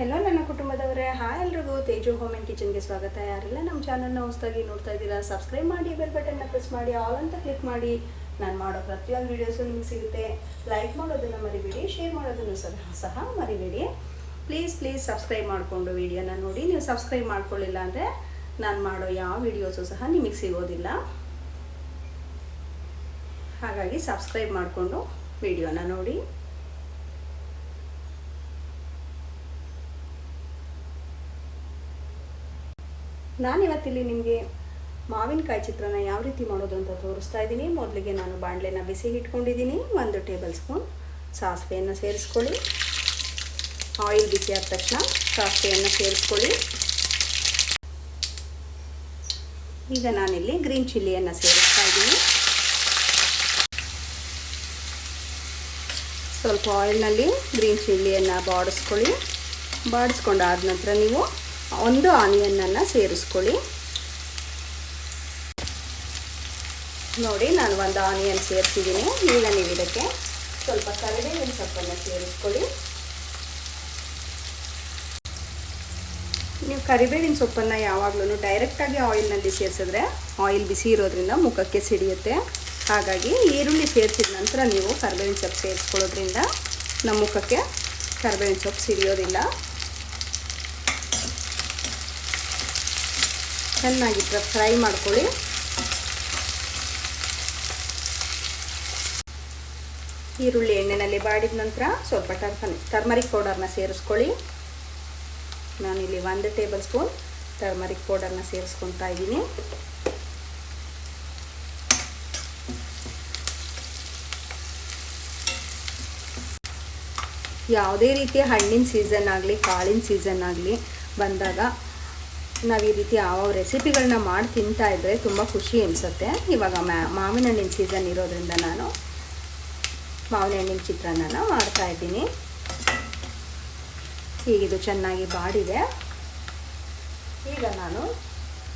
Hello ನನ್ನ ಕುಟುಂಬದವರೇ. Hi ಎಲ್ರಿಗೂ. Teju home and ಕಿಚನ್ಗೆ ಸ್ವಾಗತ. ಯಾರೆಲ್ಲ ನಮ್ಮ ಚಾನಲ್ನ ಹೊಸದಾಗಿ ನೋಡ್ತಾ ಇದ್ದೀರಾ ಸಬ್ಸ್ಕ್ರೈಬ್ ಮಾಡಿ ಬೆಲ್ ಬಟನ್ನ ಪ್ರೆಸ್ ಮಾಡಿ ಆಲ್ ಅಂತ ಕ್ಲಿಕ್ ಮಾಡಿ. ನಾನು ಮಾಡೋ ಪ್ರತಿಯೊಂದು ವೀಡಿಯೋಸು ನಿಮ್ಗೆ ಸಿಗುತ್ತೆ. ಲೈಕ್ ಮಾಡೋದನ್ನು ಮರಿಬೇಡಿ ಶೇರ್ ಮಾಡೋದನ್ನು ಸಹ ಸಹ ಮರಿಬೇಡಿ. ಪ್ಲೀಸ್ ಪ್ಲೀಸ್ ಸಬ್ಸ್ಕ್ರೈಬ್ ಮಾಡಿಕೊಂಡು ವೀಡಿಯೋನ ನೋಡಿ. ನೀವು ಸಬ್ಸ್ಕ್ರೈಬ್ ಮಾಡ್ಕೊಳ್ಳಿಲ್ಲ ಅಂದರೆ ನಾನು ಮಾಡೋ ಯಾವ ವೀಡಿಯೋಸು ಸಹ ನಿಮಗೆ ಸಿಗೋದಿಲ್ಲ. ಹಾಗಾಗಿ ಸಬ್ಸ್ಕ್ರೈಬ್ ಮಾಡಿಕೊಂಡು ವಿಡಿಯೋನ ನೋಡಿ. ನಾನಿವತ್ತಿಲ್ಲಿ ನಿಮಗೆ ಮಾವಿನಕಾಯಿ ಚಿತ್ರನ ಯಾವ ರೀತಿ ಮಾಡೋದು ಅಂತ ತೋರಿಸ್ತಾ ಇದ್ದೀನಿ. ಮೊದಲಿಗೆ ನಾನು ಬಾಣಲೆನ ಬಿಸಿ ಇಟ್ಕೊಂಡಿದ್ದೀನಿ ಒಂದು ಟೇಬಲ್ ಸ್ಪೂನ್ ಸಾಸಿವೆಯನ್ನು ಸೇರಿಸ್ಕೊಳ್ಳಿ. ಆಯಿಲ್ ಬಿಸಿ ಆದ ತಕ್ಷಣ ಸಾಸಿವೆಯನ್ನು ಸೇರಿಸ್ಕೊಳ್ಳಿ. ಈಗ ನಾನಿಲ್ಲಿ ಗ್ರೀನ್ ಚಿಲ್ಲಿಯನ್ನು ಸೇರಿಸ್ತಾ ಇದ್ದೀನಿ. ಸ್ವಲ್ಪ ಆಯಿಲ್ನಲ್ಲಿ ಗ್ರೀನ್ ಚಿಲ್ಲಿಯನ್ನು ಬಾಡಿಸ್ಕೊಳ್ಳಿ. ಬಾಡಿಸ್ಕೊಂಡಾದ ನಂತರ ನೀವು ಒಂದು ಆನಿಯನ್ನನ್ನು ಸೇರಿಸ್ಕೊಳ್ಳಿ. ನೋಡಿ, ನಾನು ಒಂದು ಆನಿಯನ್ ಸೇರಿಸಿದ್ದೀನಿ ಈಗ ನೀವು ಇದಕ್ಕೆ ಸ್ವಲ್ಪ ಕರಿಬೇವಿನ ಸೊಪ್ಪನ್ನು ಸೇರಿಸ್ಕೊಳ್ಳಿ. ನೀವು ಕರಿಬೇವಿನ ಸೊಪ್ಪನ್ನು ಯಾವಾಗಲೂ ಡೈರೆಕ್ಟಾಗಿ ಆಯಿಲ್ನಲ್ಲಿ ಸೇರಿಸಿದ್ರೆ ಆಯಿಲ್ ಬಿಸಿ ಇರೋದ್ರಿಂದ ಮುಖಕ್ಕೆ ಸಿಡಿಯುತ್ತೆ. ಹಾಗಾಗಿ ಈರುಳ್ಳಿ ಸೇರಿಸಿದ ನಂತರ ನೀವು ಕರಿಬೇವಿನ ಸೊಪ್ಪು ಸೇರಿಸ್ಕೊಳ್ಳೋದ್ರಿಂದ ನಮ್ಮ ಮುಖಕ್ಕೆ ಕರಿಬೇವಿನ ಸೊಪ್ಪು ಸಿಡಿಯೋದಿಲ್ಲ. ಚೆನ್ನಾಗಿ ಫ್ರೈ ಮಾಡ್ಕೊಳ್ಳಿ. ಈರುಳ್ಳಿ ಎಣ್ಣೆಯಲ್ಲಿ ಬಾಡಿದ ನಂತರ ಸ್ವಲ್ಪ ಟರ್ಮರಿ, ಟರ್ಮರಿಕ್ ಪೌಡರ್ನ ಸೇರಿಸ್ಕೊಳ್ಳಿ. ನಾನಿಲ್ಲಿ ಒಂದು ಟೇಬಲ್ ಸ್ಪೂನ್ ಟರ್ಮರಿಕ್ ಪೌಡರ್ನ ಸೇರಿಸ್ಕೊತಾ ಇದ್ದೀನಿ. ಯಾವುದೇ ರೀತಿಯ ಹಣ್ಣಿನ ಸೀಸನ್ ಆಗಲಿ, ಕಾಳಿನ ಸೀಸನ್ ಆಗಲಿ ಬಂದಾಗ ನಾವು ಈ ರೀತಿ ಯಾವ ರೆಸಿಪಿಗಳನ್ನ ಮಾಡಿ ತಿಂತಾ ಇದ್ದರೆ ತುಂಬ ಖುಷಿ ಅನಿಸುತ್ತೆ ಇವಾಗ ಮಾವಿನ ಹಣ್ಣಿನ ಸೀಸನ್ ಇರೋದ್ರಿಂದ ನಾನು ಮಾವಿನ ಹಣ್ಣಿನ ಚಿತ್ರಾನ್ನ ಮಾಡ್ತಾಯಿದ್ದೀನಿ ಹೀಗಿದು ಚೆನ್ನಾಗಿ ಬಾಡಿದೆ. ಈಗ ನಾನು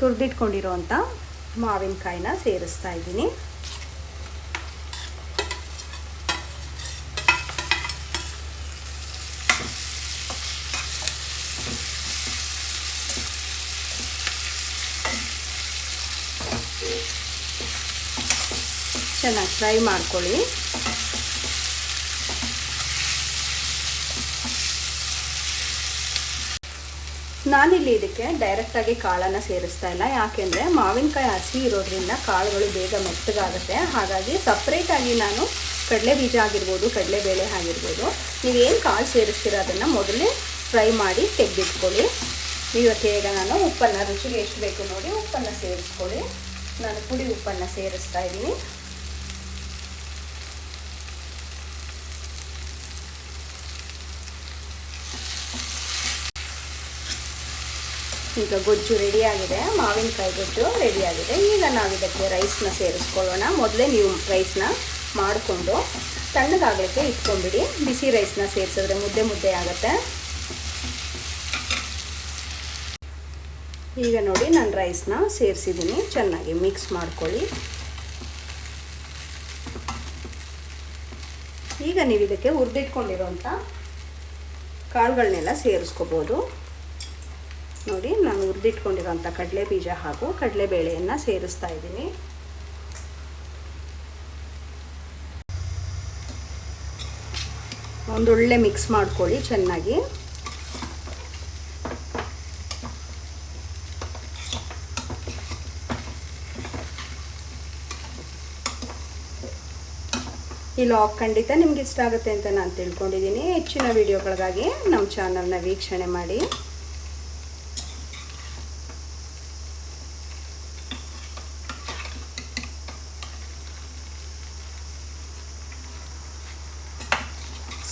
ತುರಿದಿಟ್ಕೊಂಡಿರೋಂಥ ಮಾವಿನಕಾಯಿನ ಸೇರಿಸ್ತಾ ಇದ್ದೀನಿ. ಚೆನ್ನಾಗಿ ಫ್ರೈ ಮಾಡ್ಕೊಳ್ಳಿ. ನಾನಿಲ್ಲಿ ಇದಕ್ಕೆ ಡೈರೆಕ್ಟಾಗಿ ಕಾಳನ್ನು ಸೇರಿಸ್ತಾ ಇಲ್ಲ. ಯಾಕೆಂದರೆ ಮಾವಿನಕಾಯಿ ಹಸಿ ಇರೋದ್ರಿಂದ ಕಾಳುಗಳು ಬೇಗ ಮೆತ್ತಗಾಗುತ್ತೆ. ಹಾಗಾಗಿ ಸಪ್ರೇಟಾಗಿ ನಾನು ಕಡಲೆ ಬೀಜ ಆಗಿರ್ಬೋದು, ಕಡಲೆಬೇಳೆ ಆಗಿರ್ಬೋದು ನೀವೇನು ಕಾಳು ಸೇರಿಸ್ತೀರ ಅದನ್ನು ಮೊದಲೇ ಫ್ರೈ ಮಾಡಿ ತೆಗೆದಿಟ್ಕೊಳ್ಳಿ. ಇವತ್ತು ಈಗ ನಾನು ಉಪ್ಪನ್ನು ರುಚಿಗೆ ಎಷ್ಟು ಬೇಕು ನೋಡಿ ಉಪ್ಪನ್ನು ಸೇರಿಸ್ಕೊಳ್ಳಿ. ನಾನು ಪುಡಿ ಉಪ್ಪನ್ನು ಸೇರಿಸ್ತಾ ಇದ್ದೀನಿ. ಈಗ ಗೊಜ್ಜು ರೆಡಿಯಾಗಿದೆ ಮಾವಿನಕಾಯಿ ಗೊಜ್ಜು ರೆಡಿಯಾಗಿದೆ ಈಗ ನಾವು ಇದಕ್ಕೆ ರೈಸ್ನ ಸೇರಿಸ್ಕೊಳ್ಳೋಣ. ಮೊದಲೇ ನೀವು ರೈಸ್ನ ಮಾಡಿಕೊಂಡು ತಣ್ಣಗಾಗಲಿಕ್ಕೆ ಇಟ್ಕೊಂಡ್ಬಿಡಿ. ಬಿಸಿ ರೈಸ್ನ ಸೇರಿಸಿದ್ರೆ ಮುದ್ದೆ ಮುದ್ದೆ ಆಗುತ್ತೆ. ಈಗ ನೋಡಿ ನಾನು ರೈಸ್ನ ಸೇರಿಸಿದ್ದೀನಿ ಚೆನ್ನಾಗಿ ಮಿಕ್ಸ್ ಮಾಡ್ಕೊಳ್ಳಿ. ಈಗ ನೀವು ಇದಕ್ಕೆ ಹುರಿದಿಟ್ಕೊಂಡಿರೋಂಥ ಕಾಳುಗಳನ್ನೆಲ್ಲ ಸೇರಿಸ್ಕೋಬೋದು. ನೋಡಿ, ನಾನು ಹುರಿದಿಟ್ಕೊಂಡಿರೋಂಥ ಕಡಲೆ ಬೀಜ ಹಾಗೂ ಕಡಲೆಬೇಳೆಯನ್ನು ಸೇರಿಸ್ತಾ ಇದ್ದೀನಿ. ಒಂದೊಳ್ಳೆ ಮಿಕ್ಸ್ ಮಾಡ್ಕೊಳ್ಳಿ ಚೆನ್ನಾಗಿ. ಈ ಲಾಗ್ ಖಂಡಿತ ನಿಮ್ಗೆ ಇಷ್ಟ ಆಗುತ್ತೆ ಅಂತ ನಾನು ತಿಳ್ಕೊಂಡಿದ್ದೀನಿ. ಹೆಚ್ಚಿನ ವಿಡಿಯೋಗಳಿಗಾಗಿ ನಮ್ಮ ಚಾನಲ್ನ ವೀಕ್ಷಣೆ ಮಾಡಿ.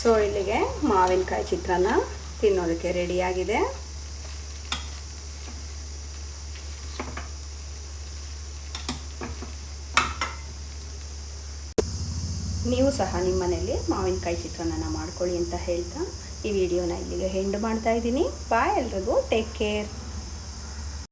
ಸೊ, ಇಲ್ಲಿಗೆ ಮಾವಿನಕಾಯಿ ಚಿತ್ರಾನ್ನ ತಿನ್ನೋದಕ್ಕೆ ರೆಡಿಯಾಗಿದೆ ನೀವು ಸಹ ನಿಮ್ಮ ಮನೆಯಲ್ಲಿ ಮಾವಿನಕಾಯಿ ಚಿತ್ರಾನ್ನ ಮಾಡ್ಕೊಳ್ಳಿ ಅಂತ ಹೇಳ್ತಾ ಈ ವಿಡಿಯೋನ ಇಲ್ಲಿಗೆ ಹೆಂಡ್ ಮಾಡ್ತಾ ಇದ್ದೀನಿ. ಬಾಯ್ ಎಲ್ರಿಗೂ. Take care